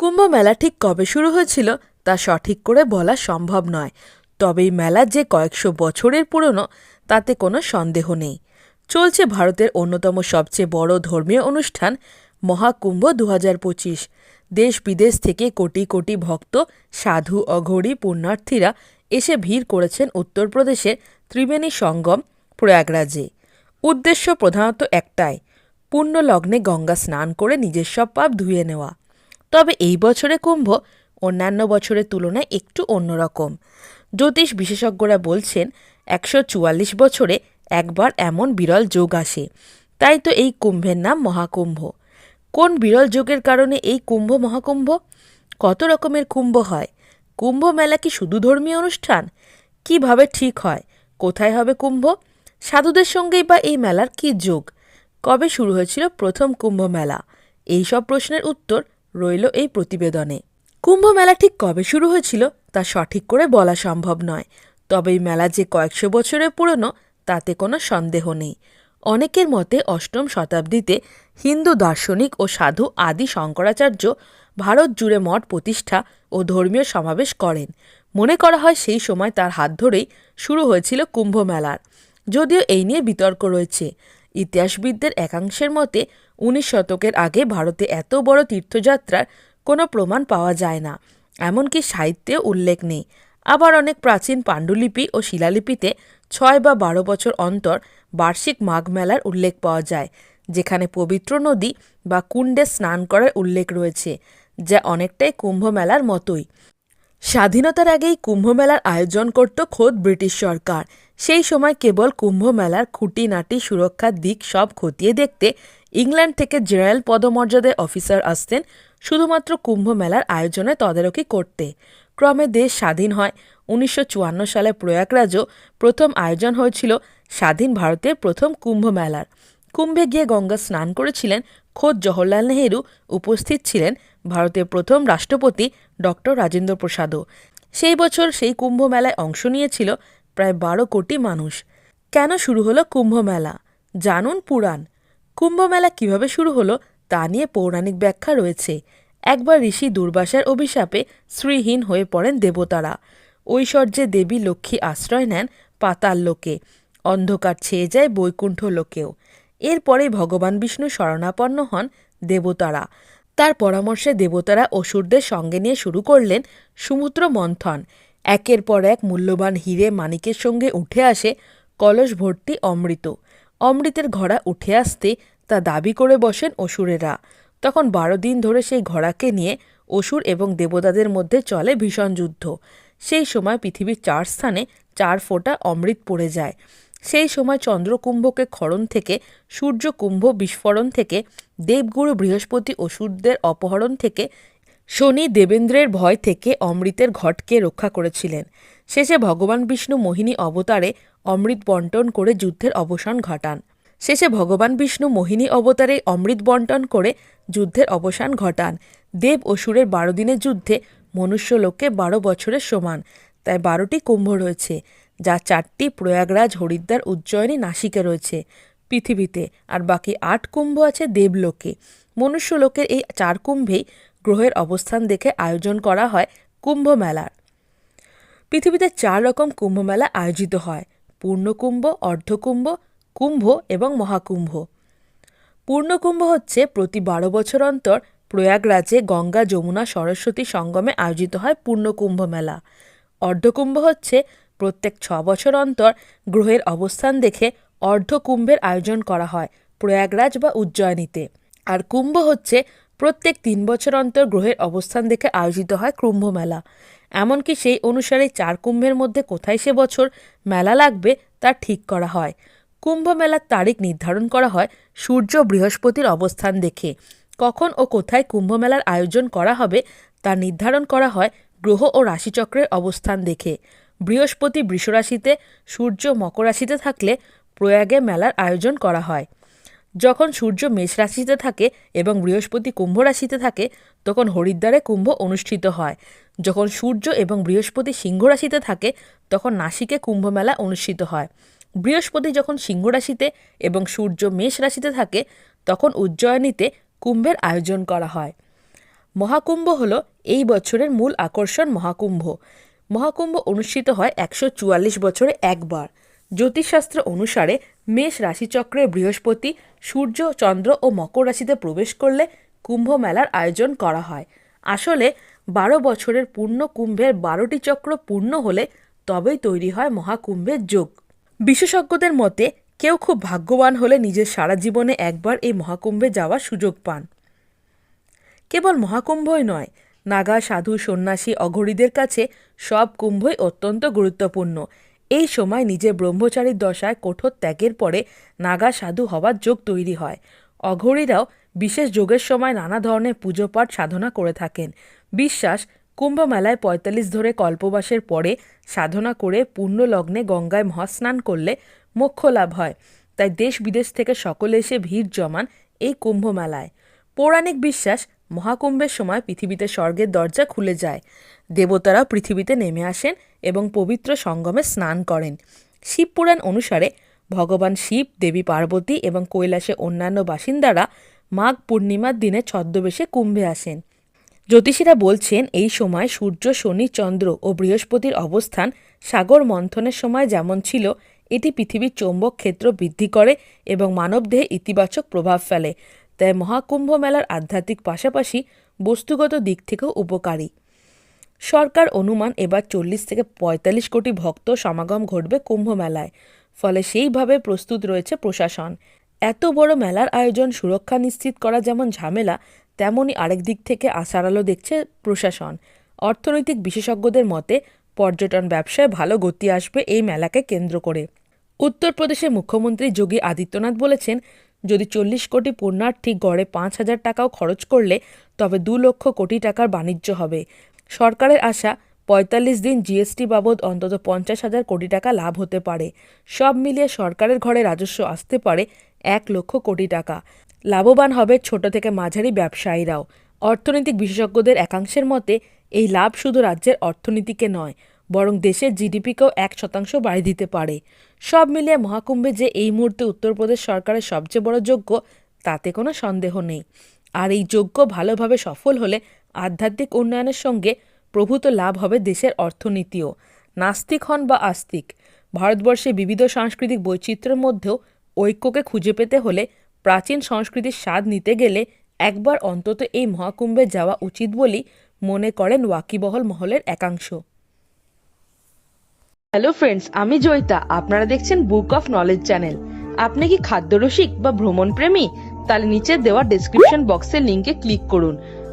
কুম্ভ মেলা ঠিক কবে শুরু হয়েছিল তা সঠিক করে বলা সম্ভব নয়। তবে এই মেলা যে কয়েকশো বছরের পুরনো, তাতে কোনো সন্দেহ নেই। চলছে ভারতের অন্যতম সবচেয়ে বড় ধর্মীয় অনুষ্ঠান মহাকুম্ভ দু দেশ বিদেশ থেকে কোটি কোটি ভক্ত, সাধু, অঘরী, পুণ্যার্থীরা এসে ভিড় করেছেন উত্তরপ্রদেশের ত্রিবেণী সঙ্গম, প্রয়াগরাজে। উদ্দেশ্য প্রধানত একটাই পুণ্য লগ্নে গঙ্গা স্নান করে নিজের সব পাপ ধুয়ে নেওয়া। তবে এই বছরে কুম্ভ অন্যান্য বছরের তুলনায় একটু অন্যরকম। জ্যোতিষ বিশেষজ্ঞরা বলছেন, একশো চুয়াল্লিশ বছরে একবার এমন বিরল যোগ আসে। তাই তো এই কুম্ভের নাম মহাকুম্ভ। কোন বিরল যোগের কারণে এই কুম্ভ মহাকুম্ভ? কত রকমের কুম্ভ হয়? কুম্ভ মেলা কি শুধু ধর্মীয় অনুষ্ঠান? কীভাবে ঠিক হয়? কোথায় হবে কুম্ভ? সাধুদের সঙ্গেই বা এই মেলার কি যোগ? কবে শুরু হয়েছিল প্রথম কুম্ভ মেলা? এই সব প্রশ্নের উত্তর রইল এই প্রতিবেদনে। কুম্ভ মেলা ঠিক কবে শুরু হয়েছিল তা সঠিক করে বলা সম্ভব নয়, তবে এই মেলা যে কয়েকশো বছরের পুরনো তাতে কোনো সন্দেহ নেই। অনেকের মতে অষ্টম শতাব্দীতে হিন্দু দার্শনিক ও সাধু আদি শঙ্করাচার্য ভারত জুড়ে মঠ প্রতিষ্ঠা ও ধর্মীয় সমাবেশ করেন। মনে করা হয় সেই সময় তার হাত ধরেই শুরু হয়েছিল কুম্ভ মেলার যদিও এই নিয়ে বিতর্ক রয়েছে। ইতিহাসবিদদের একাংশের মতে উনিশ শতকের আগে ভারতে এত বড় তীর্থযাত্রার কোনো প্রমাণ পাওয়া যায় না। এমনকি সাহিত্যেও উল্লেখ নেই। আবার অনেক প্রাচীন পাণ্ডুলিপি ও শিলালিপিতে ছয় বা বারো বছর অন্তর বার্ষিক মাঘ মেলার উল্লেখ পাওয়া যায়, যেখানে পবিত্র নদী বা কুণ্ডে স্নান করার উল্লেখ রয়েছে, যা অনেকটাই কুম্ভ মেলার মতোই। স্বাধীনতার আগেই কুম্ভ মেলার আয়োজন করত খোদ ব্রিটিশ সরকার। সেই সময় কেবল কুম্ভ মেলার খুঁটিনাটি সুরক্ষার দিক সব খতিয়ে দেখতে ইংল্যান্ড থেকে জেনারেল পদমর্যাদায় অফিসার আসতেন, শুধুমাত্র কুম্ভ মেলার আয়োজনে তদারকি করতে। ক্রমে দেশ স্বাধীন হয়। উনিশশো চুয়ান্ন সালে প্রয়াগরাজও প্রথম আয়োজন হয়েছিল স্বাধীন ভারতের প্রথম কুম্ভ মেলার কুম্ভে গিয়ে গঙ্গা স্নান করেছিলেন খোদ জওহরলাল নেহেরু। উপস্থিত ছিলেন ভারতের প্রথম রাষ্ট্রপতি ডক্টর রাজেন্দ্র প্রসাদও। সেই বছর সেই কুম্ভ মেলায় অংশ নিয়েছিল প্রায় বারো কোটি মানুষ। কেন শুরু হলো কুম্ভ মেলা জানুন পুরাণ। কুম্ভ মেলা কীভাবে শুরু হলো তা নিয়ে পৌরাণিক ব্যাখ্যা রয়েছে। একবার ঋষি দুর্বাসার অভিশাপে শ্রীহীন হয়ে পড়েন দেবতারা। ঐশ্বর্যে দেবী লক্ষ্মী আশ্রয় নেন পাতাল লোকে। অন্ধকার ছেয়ে যায় বৈকুণ্ঠ লোকেও। এরপরে ভগবান বিষ্ণু শরণাপন্ন হন দেবতারা। তার পরামর্শে দেবতারা অসুরদের সঙ্গে নিয়ে শুরু করলেন সমুদ্র মন্থন একের পর এক মূল্যবান হিরে মানিকের সঙ্গে উঠে আসে কলস ভর্তি অমৃত। অমৃতের ঘোড়া উঠে আসতে তা দাবি করে বসেন অসুরেরা। তখন বারো দিন ধরে সেই ঘোড়াকে নিয়ে অসুর এবং দেবতাদের মধ্যে চলে ভীষণ যুদ্ধ। সেই সময় পৃথিবীর চার স্থানে চার ফোঁটা অমৃত পড়ে যায়। সেই সময় চন্দ্রকুম্ভকে খরণ থেকে, সূর্যকুম্ভ বিস্ফোরণ থেকে দেবগুরু বৃহস্পতি অসুরদের অপহরণ থেকে শনি দেবেন্দ্রের ভয় থেকে অমৃতের ঘটকে রক্ষা করেছিলেন। শেষে ভগবান বিষ্ণু মোহিনী অবতারে অমৃত বন্টন করে যুদ্ধের অবসান ঘটান। শেষে ভগবান বিষ্ণু মোহিনী অবতারে অমৃত বন্টন করে যুদ্ধের অবসান ঘটান। দেব অসুরের বারো দিনের যুদ্ধে মনুষ্যলোককে বারো বছরের সমান, তাই বারোটি কুম্ভ রয়েছে, যা চারটি প্রয়াগরাজ হরিদ্বার উজ্জয়িনী নাসিকে রয়েছে। পৃথিবীতে। আর বাকি আট কুম্ভ আছে দেবলোকে। মনুষ্যলোকের এই চার কুম্ভেই গ্রহের অবস্থান দেখে আয়োজন করা হয় কুম্ভ মেলার। পৃথিবীতে চার রকম কুম্ভ মেলা আয়োজিত হয়। পূর্ণকুম্ভ অর্ধকুম্ভ কুম্ভ এবং মহাকুম্ভ। পূর্ণকুম্ভ হচ্ছে প্রতি বারো বছর অন্তর প্রয়াগরাজে গঙ্গা যমুনা সরস্বতী সঙ্গমে আয়োজিত হয় পূর্ণকুম্ভ মেলা। অর্ধকুম্ভ হচ্ছে প্রত্যেক ছ বছর অন্তর গ্রহের অবস্থান দেখে অর্ধকুম্ভের আয়োজন করা হয় প্রয়াগরাজ বা উজ্জয়িনীতে। আর কুম্ভ হচ্ছে প্রত্যেক তিন বছর অন্তর গ্রহের অবস্থান দেখে আয়োজিত হয় কুম্ভ মেলা। এমনকি সেই অনুসারে চার কুম্ভের মধ্যে কোথায় সে বছর মেলা লাগবে তা ঠিক করা হয়। কুম্ভ মেলার তারিখ নির্ধারণ করা হয় সূর্য বৃহস্পতির অবস্থান দেখে। কখন ও কোথায় কুম্ভ মেলার আয়োজন করা হবে তা নির্ধারণ করা হয় গ্রহ ও রাশিচক্রের অবস্থান দেখে। বৃহস্পতি বৃষরাশিতে সূর্য মকর রাশিতে থাকলে প্রয়াগে মেলার আয়োজন করা হয়। যখন সূর্য মেষ রাশিতে থাকে এবং বৃহস্পতি কুম্ভ রাশিতে থাকে, তখন হরিদ্বারে কুম্ভ অনুষ্ঠিত হয়। যখন সূর্য এবং বৃহস্পতি সিংহ রাশিতে থাকে, তখন নাসিকে কুম্ভ মেলা অনুষ্ঠিত হয়। বৃহস্পতি যখন সিংহ রাশিতে এবং সূর্য মেষ রাশিতে থাকে, তখন উজ্জয়িনীতে কুম্ভের আয়োজন করা হয়। মহাকুম্ভ হলো এই বছরের মূল আকর্ষণ মহাকুম্ভ। মহাকুম্ভ অনুষ্ঠিত হয় একশো চুয়াল্লিশ বছরে একবার। জ্যোতিষশাস্ত্র অনুসারে মেষ রাশিচক্রে বৃহস্পতি, সূর্য, চন্দ্র ও মকর রাশিতে প্রবেশ করলে কুম্ভ মেলার আয়োজন করা হয়। আসলে বারো বছরের পূর্ণ কুম্ভের বারোটি চক্র পূর্ণ হলে তবেই তৈরি হয় মহাকুম্ভের যোগ। বিশেষজ্ঞদের মতে, কেউ খুব ভাগ্যবান হলে নিজের সারা জীবনে একবার এই মহাকুম্ভে যাওয়ার সুযোগ পান। কেবল মহাকুম্ভই নয়, নাগা, সাধু, সন্ন্যাসী, অঘরীদের কাছে সব কুম্ভই অত্যন্ত গুরুত্বপূর্ণ। এই সময় নিজের ব্রহ্মচারীর দশায় কঠোর ত্যাগের পরে নাগা সাধু হওয়ার যোগ তৈরি হয়। অঘরীরাও বিশেষ যোগের সময় নানা ধরনের পুজো পাঠ সাধনা করে থাকেন। বিশ্বাস কুম্ভ মেলায় পঁয়তাল্লিশ ধরে কল্পবাসের পরে সাধনা করে পূর্ণ লগ্নে গঙ্গায় মহাস্নান করলে মোক্ষ লাভ হয়। তাই দেশ বিদেশ থেকে সকলে এসে ভিড় জমান এই কুম্ভ মেলায় পৌরাণিক বিশ্বাস, মহাকুম্ভের সময় পৃথিবীতে স্বর্গের দরজা খুলে যায়। দেবতারা পৃথিবীতে নেমে আসেন এবং পবিত্র সঙ্গমে স্নান করেন। শিবপুরাণ অনুসারে ভগবান শিব, দেবী পার্বতী এবং কৈলাসে অন্যান্য বাসিন্দারা মাঘ পূর্ণিমার দিনে ছদ্মবেশে কুম্ভে আসেন। জ্যোতিষীরা বলছেন, এই সময় সূর্য, শনি, চন্দ্র ও বৃহস্পতির অবস্থান সাগর মন্থনের সময় যেমন ছিল, এটি পৃথিবীর চৌম্বক ক্ষেত্র বৃদ্ধি করে এবং মানবদেহে ইতিবাচক প্রভাব ফেলে। তাই মহাকুম্ভ মেলার আধ্যাত্মিক পাশাপাশি বস্তুগত দিক থেকেও উপকারী। সরকার অনুমান এবার চল্লিশ থেকে পঁয়তাল্লিশ কোটি ভক্ত সমাগম ঘটবে কুম্ভ মেলায়। ফলে সেইভাবে প্রস্তুত রয়েছে প্রশাসন। এত বড় মেলার আয়োজন সুরক্ষা নিশ্চিত করা যেমন ঝামেলা তেমনই আরেক দিক থেকে আশার আলো দেখছে প্রশাসন। অর্থনৈতিক বিশেষজ্ঞদের মতে, পর্যটন ব্যবসায় ভালো গতি আসবে এই মেলাকে কেন্দ্র করে। উত্তরপ্রদেশের মুখ্যমন্ত্রী যোগী আদিত্যনাথ বলেছেন, যদি চল্লিশ কোটি পুণ্যার্থী গড়ে পাঁচ হাজার টাকাও খরচ করলে তবে দু লক্ষ কোটি টাকার বাণিজ্য হবে। সরকারের আশা পঁয়তাল্লিশ দিন জিএসটি বাবদ অন্তত পঞ্চাশ হাজার কোটি টাকা লাভ হতে পারে। সব মিলিয়ে সরকারের ঘরে রাজস্ব আসতে পারে এক লক্ষ কোটি টাকা। লাভবান হবে ছোট থেকে মাঝারি ব্যবসায়ীরাও। অর্থনৈতিক বিশেষজ্ঞদের একাংশের মতে, এই লাভ শুধু রাজ্যের অর্থনীতিকে নয়, বরং দেশের জিডিপিকেও এক শতাংশ বাড়িয়ে দিতে পারে। সব মিলিয়ে মহাকুম্ভে যে এই মুহূর্তে উত্তরপ্রদেশ সরকারের সবচেয়ে বড় যোগ্য, তাতে কোনো সন্দেহ নেই। আর এই যোগ্য ভালোভাবে সফল হলে আধ্যাত্মিক উন্নয়নের সঙ্গে প্রভূত লাভ হবে দেশের অর্থনীতিও। নাস্তিক হন বা আস্তিক, ভারতবর্ষে বিবিধ সাংস্কৃতিক বৈচিত্র্যের মধ্যেও ঐক্যকে খুঁজে পেতে হলে প্রাচীন সংস্কৃতির স্বাদ নিতে গেলে একবার অন্তত এই মহাকুম্ভে যাওয়া উচিত বলেই মনে করেন ওয়াকিবহল মহলের একাংশ। হ্যালো ফ্রেন্ডস, আমি জয়িতা। আপনারা দেখছেন বুক অফ নলেজ চ্যানেল। আপনি কি খাদ্যরসিক বা ভ্রমণ প্রেমী তাহলে নিচে দেওয়া ডেসক্রিপশন বক্সের লিংকে ক্লিক করুন।